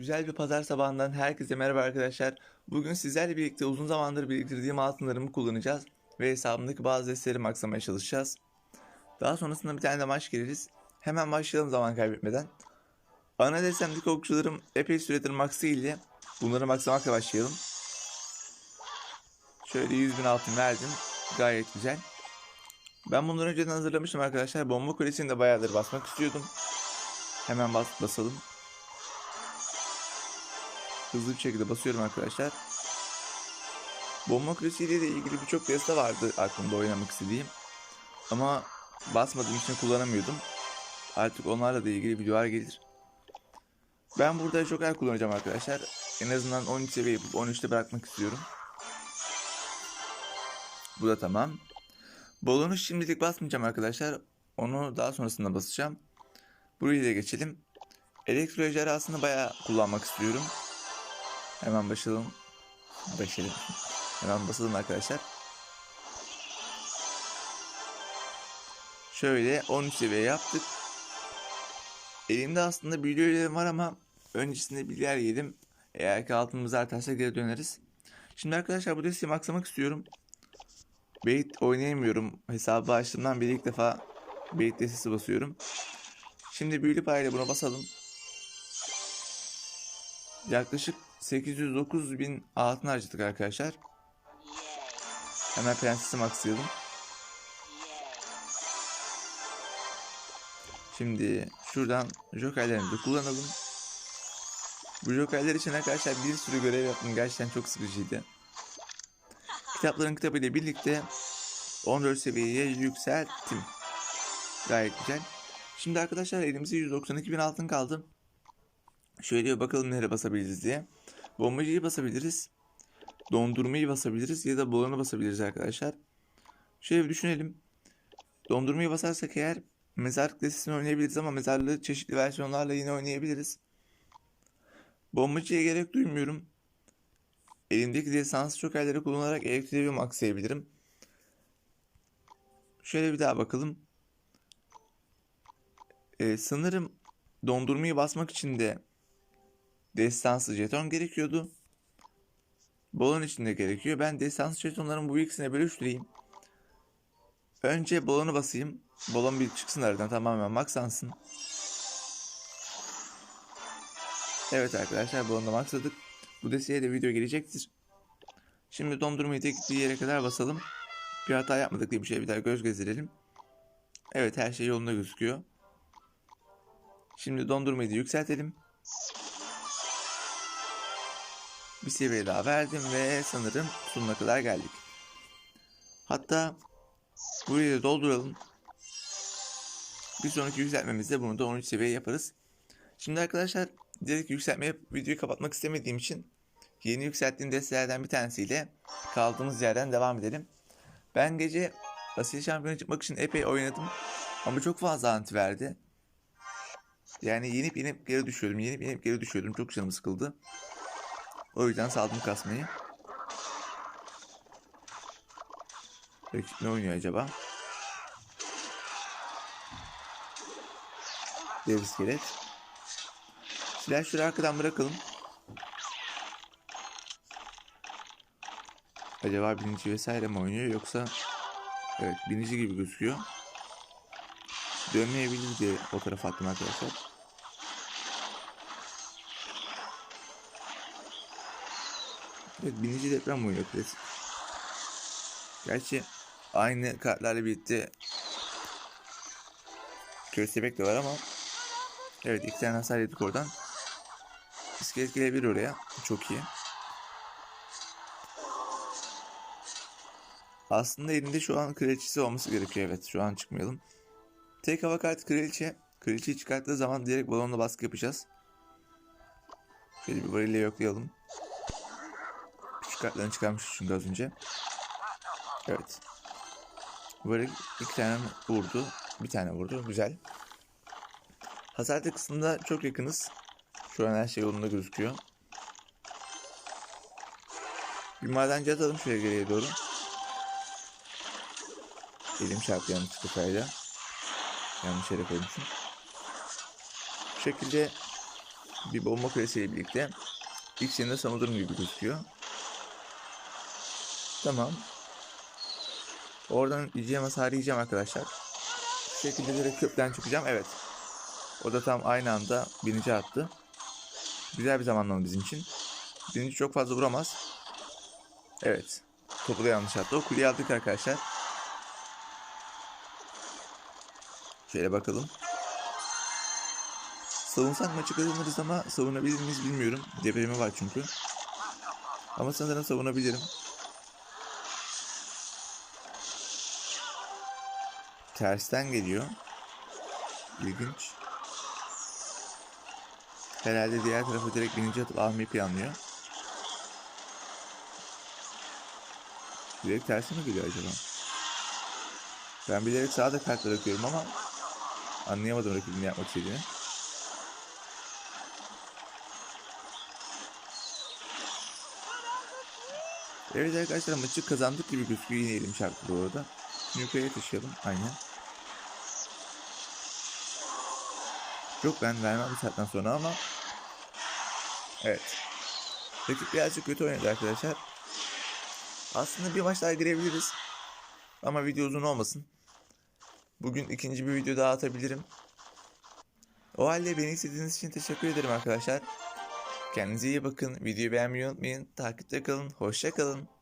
Güzel bir pazar sabahından herkese merhaba arkadaşlar. Bugün sizlerle birlikte uzun zamandır biriktirdiğim altınlarımı kullanacağız ve hesabımdaki bazı desteleri maksamaya çalışacağız. Daha sonrasında bir tane de maç gireriz. Hemen başlayalım zaman kaybetmeden. Ana destemdeki okçularım epey süredir maksı ile bunları maksamakla başlayalım. Şöyle 100 bin altın verdim. Gayet güzel. Ben bunları önceden hazırlamıştım arkadaşlar. Bomba kulesini de bayağıdır basmak istiyordum. Hemen bas basalım. Hızlı bir şekilde basıyorum arkadaşlar. Bomba kulesiyle de ilgili birçok deste vardı aklımda oynamak istediğim. Ama basmadığım için kullanamıyordum. Artık onlarla da ilgili videolar gelir. Ben burada Joker kullanacağım arkadaşlar. En azından 13 seviye yapıp 13'te bırakmak istiyorum. Bu da tamam. Balonu şimdilik basmayacağım arkadaşlar. Onu daha sonrasında basacağım. Burayı da geçelim. Elektro ejderhasını bayağı kullanmak istiyorum. Hemen başlayalım. Başlayalım. Hemen basalım arkadaşlar. Şöyle 13 seviye yaptık. Elimde aslında bilgilerim var ama öncesinde bilgiler yedim. Eğer ki altımız artarsa geri döneriz. Şimdi arkadaşlar bu desteği maksamak istiyorum. Bait oynayamıyorum. Hesabı açtığımdan beri ilk defa Bait destesi basıyorum. Şimdi büyülü parayla buna basalım. Yaklaşık 809 bin altın harcadık arkadaşlar. Hemen prensesi maxlayalım. Şimdi şuradan jokerlerimizi kullanalım. Bu jokerler için arkadaşlar bir sürü görev yaptım. Gerçekten çok sıkıcıydı. Kitapların kitabı ile birlikte 14 seviyeye yükselttim. Gayet güzel. Şimdi arkadaşlar elimizde 192 bin altın kaldı. Şöyle bir bakalım nereye basabiliriz diye. Bombacıyı basabiliriz. Dondurmayı basabiliriz ya da balonu basabiliriz arkadaşlar. Şöyle bir düşünelim. Dondurmayı basarsak eğer mezarlık destesini oynayabiliriz ama mezarlığı çeşitli versiyonlarla yine oynayabiliriz. Bombacıya gerek duymuyorum. Elimdeki destansı jokerleri kullanarak elektriği maxlayabilirim. Şöyle bir daha bakalım. Ee, sanırım dondurmayı basmak için de destansı jeton gerekiyordu. Balon için de gerekiyor. Ben destansı jetonların bu ikisine bölüştüreyim. Önce balonu basayım. Balon bir çıksın aradan tamamen maxlansın. Evet arkadaşlar balonu da maxladık. Bu desteğe de video gelecektir. Şimdi dondurmayı tek gittiği yere kadar basalım. Bir hata yapmadık diye bir şey bir daha göz gezdirelim. Evet her şey yolunda gözüküyor. Şimdi dondurmayı da yükseltelim. Bir seviye daha verdim ve sanırım sonuna kadar geldik. Hatta burayı da dolduralım. Bir sonraki yükseltmemizde bunu da 13 seviye yaparız. Şimdi arkadaşlar direkt yükseltme yapıp videoyu kapatmak istemediğim için yeni yükselttiğim destelerden bir tanesiyle kaldığımız yerden devam edelim. Ben gece Asil Şampiyonu çıkmak için epey oynadım ama çok fazla anti verdi. Yani yenip yenip geri düşüyordum, yenip yenip geri düşüyordum. Çok canım sıkıldı. O yüzden saldım kasmayı. Rakip ne oynuyor acaba? Dev iskelet. Silah arkadan bırakalım. Acaba binici vesaire mi oynuyor yoksa Evet binici gibi gözüküyor. Dönmeyebilir diye o tarafa attım arkadaşlar. Evet binici deprem oynuyor klasik. Gerçi aynı kartlarla birlikte köstebek de var ama Evet iki tane hasar yedik oradan. İskelet gelebilir oraya. Çok iyi. Aslında elinde şu an kraliçesi olması gerekiyor. Evet şu an çıkmayalım. Tek hava kartı kraliçe. Kraliçeyi çıkarttığı zaman direkt balonla baskı yapacağız. Şöyle bir varille yoklayalım. Kartlarını çıkarmış çünkü az önce. Evet. Böyle iki tane vurdu. Bir tane vurdu. Güzel. Hasar kısmında çok yakınız. Şu an her şey yolunda gözüküyor. Bir madenci atalım şöyle geriye doğru. Elim çarptı yanlış kafayla. Yanlış yere koymuşum. Bu şekilde bir bomba kulesiyle birlikte ilk yerinde savunurum gibi gözüküyor. Tamam. Oradan yiyeceğim hasarı yiyeceğim arkadaşlar. Şu şekilde direkt köprüden çıkacağım. Evet. O da tam aynı anda birinci attı. Güzel bir zamanlama bizim için. Birinci çok fazla vuramaz. Evet. Topu da yanlış attı. O kuleyi aldık arkadaşlar. Şöyle bakalım. Savunsak maçı kazanırız ama savunabilir miyiz bilmiyorum. Depremi var çünkü. Ama sanırım savunabilirim. Tersten geliyor. İlginç. Herhalde diğer tarafa direkt bininci atıp almayı planlıyor. Direkt tersi mi geliyor acaba? Ben bilerek sağda kart bırakıyorum ama anlayamadım rakibin yapmak istediğini. Evet arkadaşlar maçı kazandık gibi gözüküyor. Yine elim çarptı bu arada. Yukarıya taşıyalım. Aynen. Yok ben vermem bu saatten sonra ama Evet. Rakip birazcık kötü oynadı arkadaşlar. Aslında bir maç daha girebiliriz. Ama video uzun olmasın. Bugün ikinci bir video daha atabilirim. O halde beni izlediğiniz için teşekkür ederim arkadaşlar. Kendinize iyi bakın. Videoyu beğenmeyi unutmayın. Takipte kalın. Hoşça kalın.